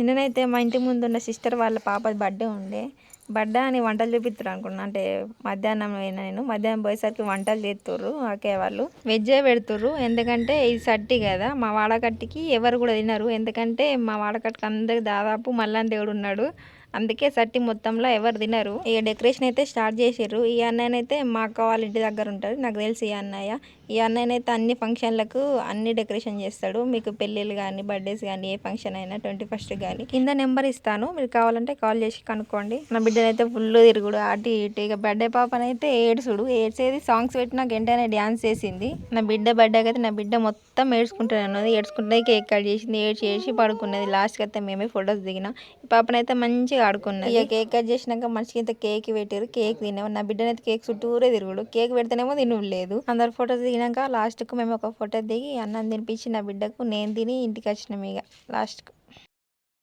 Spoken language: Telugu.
నిన్ననైతే మా ఇంటి ముందు ఉన్న సిస్టర్ వాళ్ళ పాప బర్త్డే ఉండే. బర్త్డే అని వంటలు చూపిస్తారు అనుకున్నా. అంటే మధ్యాహ్నం అయినా నేను. మధ్యాహ్నం పోయేసరికి వంటలు చేస్తుర్రు ఓకే వాళ్ళు. వెజ్జే పెడుతుర్రు. ఎందుకంటే ఇది సట్టి కదా. మా వాడకట్టికి ఎవరు కూడా తినరు. ఎందుకంటే మా వాడకట్టుకి అందరికి దాదాపు మల్లాన్ దేవుడు ఉన్నాడు అందుకే సట్టి మొత్తంలో ఎవరు తినరు. ఇక డెకరేషన్ అయితే స్టార్ట్ చేసిర్రు. ఈ అన్నయ్యనైతే మా అక్క వాళ్ళ ఇంటి దగ్గర ఉంటారు నాకు తెలిసి ఈ అన్నయ్య. ఈ అన్నయ్యనైతే అన్ని ఫంక్షన్లకు అన్ని డెకరేషన్ చేస్తాడు. మీకు పెళ్ళిళ్ళు కానీ బర్త్డేస్ కానీ ఏ ఫంక్షన్ అయినా ట్వంటీ ఫస్ట్ కానీ కింద నెంబర్ ఇస్తాను. మీరు కావాలంటే కాల్ చేసి కనుక్కోండి. నా బిడ్డనైతే ఫుల్ తిరుగుడు. అటు ఇటు ఇక బర్త్డే పాపనైతే ఏడ్చుడు ఏడ్చేది సాంగ్స్ పెట్టినా వెంటనే డ్యాన్స్ చేసింది. నా బిడ్డ బర్త్డేకి అయితే నా బిడ్డ మొత్తం ఏడ్చుకుంటాను ఉన్నది ఏడ్చుకుంటే కేక్ కట్ చేసింది ఏడ్చి ఏడ్చి పడుకున్నది. లాస్ట్కి అయితే మేమే ఫొటోస్ దిగినా. ఈ పాపనైతే మంచిగా ఆడుకున్నది. ఇక కేక్ కట్ చేసినాక మనిషికి ఇంత కేక్ పెట్టారు కేక్ తిన్నాము నా బిడ్డనైతే కేక్ చుట్టూరే తిరుగుడు. కేక్ పెడితేనేమో తినలేదు అందరు ఫొటోస్ దిగినాక లాస్ట్కు మేము ఒక ఫోటో దిగి అన్నం తినిపించి నా బిడ్డకు నేను తిని ఇంటికి వచ్చినాం ఇక లాస్ట్కు.